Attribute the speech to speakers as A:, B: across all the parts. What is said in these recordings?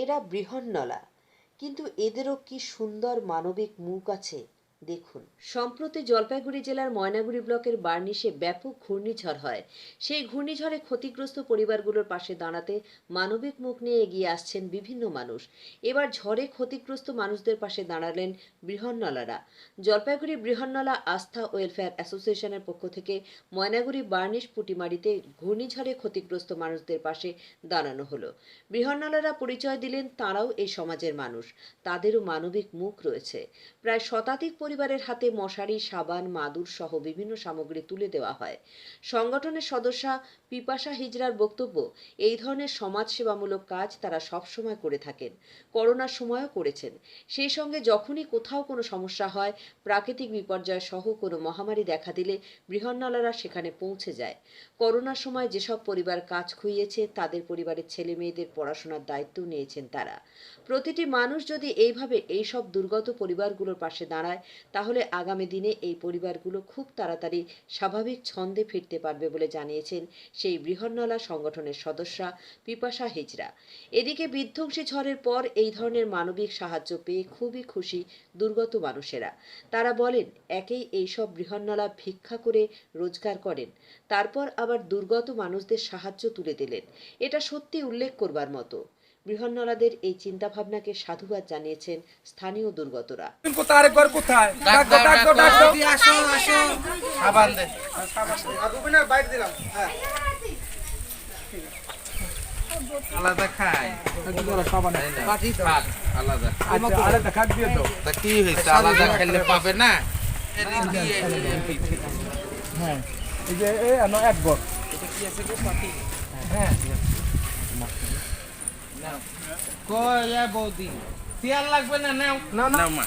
A: এরা বৃহন্নলা। কিন্তু এদেরও কি সুন্দর মানবিক মুখ আছে দেখুন, সম্প্রতি জলপাইগুড়ি জেলার ময়নাগুড়ি ব্লকের বার্নিশে ব্যাপক ঘূর্ণিঝড় হয়। সেই ঘূর্ণিঝড়ে ক্ষতিগ্রস্ত পরিবারগুলোর পাশে দাঁড়াতে মানবিক মুখ নিয়ে এগিয়ে আসছেন বিভিন্ন মানুষ। এবার ঝড়ে ক্ষতিগ্রস্ত মানুষদের পাশে দাঁড়ালেন বৃহন্নলারা। জলপাইগুড়ি বৃহন্নলা আস্থা ওয়েলফেয়ার অ্যাসোসিয়েশনের পক্ষ থেকে ময়নাগুড়ি বার্নিশ পুটিমারিতে ঘূর্ণিঝড়ে ক্ষতিগ্রস্ত মানুষদের পাশে দাঁড়ানো হলো। বৃহন্নলারা পরিচয় দিলেন তাঁরাও এই সমাজের মানুষ। তাদেরও মানবিক মুখ রয়েছে। প্রায় শতাধিক পরিবারের হাতে মশারি, সাবান, মাদুর সহ বিভিন্ন সামগ্রী তুলে দেওয়া হয়। সংগঠনের সদস্যা পিপাসা হিজরার বক্তব্য, এই ধরনের সমাজসেবামূলক কাজ তারা সবসময় করে থাকেন, করোনার সময়ও করেছেন। সেই সঙ্গে যখনই কোথাও কোনো সমস্যা হয়, প্রাকৃতিক বিপর্যয় সহ কোনো মহামারী দেখা দিলে বৃহন্নলারা সেখানে পৌঁছে যায়। করোনার সময় যেসব পরিবার কাজ খুইয়েছে, তাদের পরিবারের ছেলে মেয়েদের পড়াশোনার দায়িত্ব নিয়েছেন তারা। প্রতিটি মানুষ যদি এইভাবে এইসব দুর্গত পরিবারগুলোর পাশে দাঁড়ায় তাহলে আগামী দিনে এই পরিবারগুলো খুব তাড়াতাড়ি স্বাভাবিক ছন্দে ফিরতে পারবে বলে জানিয়েছেন সেই বৃহন্নলা সংগঠনের সদস্যা পিপাসা হিজরা। এদিকে বিধ্বংসী ঝড়ের পর এই ধরনের মানবিক সাহায্য পেয়ে খুবই খুশি দুর্গত মানুষেরা। তারা বলেন, একেই এইসব বৃহন্নলা ভিক্ষা করে রোজগার করেন, তারপর আবার দুর্গত মানুষদের সাহায্য তুলে দিলেন। এটা সত্যি উল্লেখ করবার মতো। বৃহন্নলাদের এই চিন্তাভাবনাকে সাধুবাদ জানিয়েছেন স্থানীয় দুর্গতরা।
B: কোথায় আরেকবার কোথায়? ডাকো ডাকো ডাকো
C: আসো আসো।
B: সাবান দে। আলাদা খায় আলাদা
D: খাট দিয়ে দাও
B: তা কি হয়েছে? আলাদা খেলে পাবে না?
D: হ্যাঁ। এই যে হ্যাঁ।
B: বৌদি? লাগবে না? নাও।
D: না, না।
B: মা।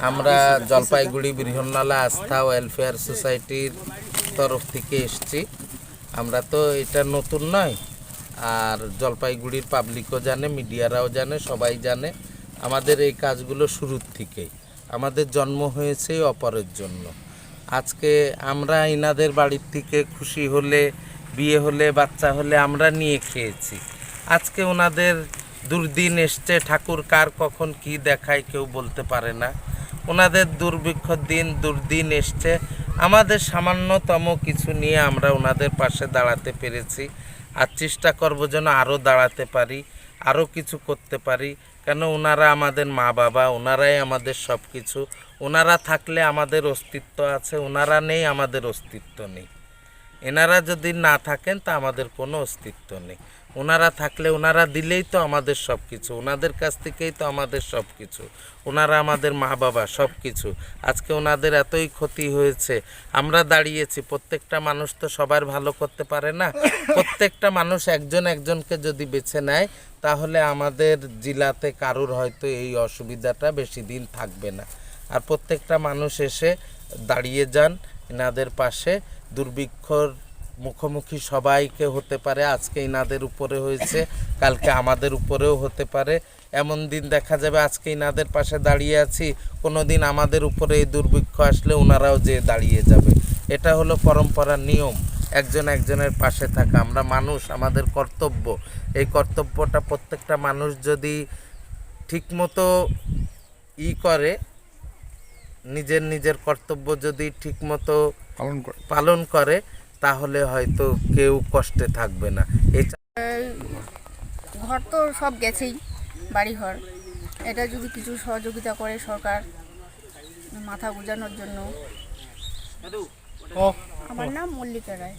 E: আমরা জলপাইগুড়ি বৃহন্নলা আস্থা ওয়েলফেয়ার সোসাইটির তরফ থেকে এসেছি। আমরা তো এটা নতুন নয় আর জলপাইগুড়ির পাবলিকও জানে মিডিয়ারাও জানে সবাই জানে আমাদের এই কাজগুলো শুরুর থেকেই। আমাদের জন্ম হয়েছে অপরের জন্য। আজকে আমরা ইনাদের বাড়ির থেকে খুশি হলে, বিয়ে হলে, বাচ্চা হলে আমরা নিয়ে খেয়েছি। আজকে ওনাদের দুর্দিন এসছে, ঠাকুর কার কখন কি দেখায় কেউ বলতে পারে না। ওনাদের দুর্ভিক্ষর দিন, দুর্দিন এসছে। আমাদের সামান্যতম কিছু নিয়ে আমরা ওনাদের পাশে দাঁড়াতে পেরেছি। আর চেষ্টা করব যেন আরও দাঁড়াতে পারি আরও কিছু করতে পারি। কেন ওনারা আমাদের মা বাবা ওনারাই আমাদের সব কিছু ওনারা থাকলে আমাদের অস্তিত্ব আছে ওনারা নেই, আমাদের অস্তিত্ব নেই। এনারা যদি না থাকেন, তা আমাদের কোনো অস্তিত্ব নেই। ওনারা থাকলে ওনারা দিলেই তো আমাদের সব কিছু ওনাদের কাছ থেকেই তো আমাদের সব কিছু ওনারা আমাদের মা বাবা সব কিছু আজকে ওনাদের এতই ক্ষতি হয়েছে, আমরা দাঁড়িয়েছি, প্রত্যেকটা মানুষ তো সবার ভালো করতে পারে না। প্রত্যেকটা মানুষ একজন একজনকে যদি বেছে নেয় তাহলে আমাদের জেলাতে কারুর হয়তো এই অসুবিধাটা বেশি দিন থাকবে না। আর প্রত্যেকটা মানুষ এসে দাঁড়িয়ে যান, এনাদের পাশে। দুর্ভিক্ষর মুখোমুখি সবাইকে হতে পারে, আজকে ইনাদের উপরে হয়েছে, কালকে আমাদের উপরেও হতে পারে। এমন দিন দেখা যাবে, আজকে ইনাদের পাশে দাঁড়িয়ে আছি কোনো দিন আমাদের উপরে এই দুর্ভিক্ষ আসলে ওনারাও যে দাঁড়িয়ে যাবে। এটা হলো পরম্পরার নিয়ম। একজন একজনের পাশে থাকা। আমরা মানুষ আমাদের কর্তব্য। এই কর্তব্যটা প্রত্যেকটা মানুষ যদি ঠিকমতো ই করে নিজের নিজের কর্তব্য যদি ঠিকমতো
D: পালন করে।
E: পালন করে তাহলে হয়তো কেউ কষ্টে থাকবে না। এই
F: ঘর তো সব গেছেই বাড়ি ঘর এটা যদি কিছু সহযোগিতা করে সরকার মাথা গুজানোর জন্য।
D: ও।
F: আমার নাম মল্লিকা রায়।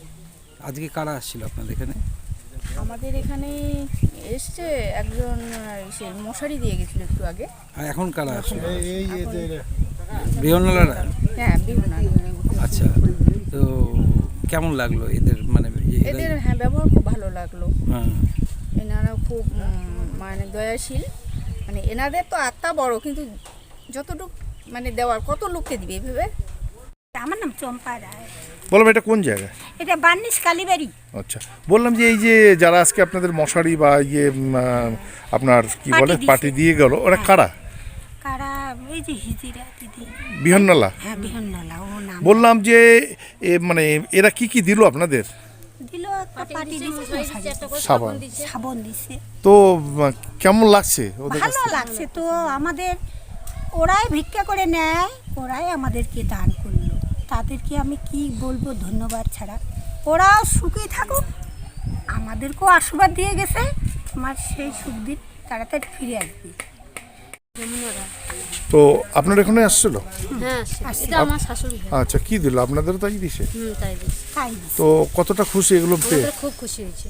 C: আজকে কারা আসছিল আপনাদের এখানে?
F: আমাদের এখানে এসছে একজন সে মশারি দিয়ে গেছিল একটু আগে।
C: আর এখন কারা আসছিল?
F: হ্যাঁ বিভিন্ন
C: আচ্ছা তো কেমন লাগল এদের মানে
F: এদের হ্যাঁ ব্যবহার খুব ভালো লাগল।
C: হ্যাঁ।
F: এনারা খুব মানে দয়াশীল। মানে এনাদের তো আত্মা বড় কিন্তু যতটুকু মানে দেওয়ার কত লোককে দিবে এভাবে?
G: আমার নাম চম্পা রায়।
D: বললাম এটা কোন জায়গা
G: এটা বার্নিশ কালীবাড়ি।
D: আচ্ছা বললাম যে এই যে যারা আজকে আপনাদের মশারি বা ইয়ে উম, আহ, আপনার কি
G: পাটি
D: বলে
G: দিয়েছে।
D: পাটি দিয়ে গেল ওরা কারা?
G: কারা? এই যে হিজিরা দিদি।
D: বিহননালা?
G: হ্যাঁ বিহনলা ও নাম।
D: বললাম যে এ মানে এরা কি কি দিল আপনাদের?
G: দিল একটা দিছে
D: সাবান।
G: সাবন দিছে
D: তো আহ, কেমন লাগছে ওদের কাছ
G: ভালো লাগছে। তো আমাদের ওরাই ভিক্ষা করে নেয় ওরাই আমাদেরকে দান করল তাদেরকে আমি কি বলব ধন্যবাদ ছাড়া? ওরাও সুখেই থাকুক। আমাদেরকেও আশীর্বাদ দিয়ে গেছে। আমার সেই সুখ দিন তাড়াতাড়ি ফিরে আসবে।
D: তো আপনার এখানে আসছিল?
H: হ্যাঁ আমার শাশুড়ি
D: আচ্ছা কি দিল? আপনাদের তাই দিছে?
H: তাই
G: তাই
D: তো কতটা খুশি এগুলো পেয়ে?
H: খুব খুশি হয়েছে।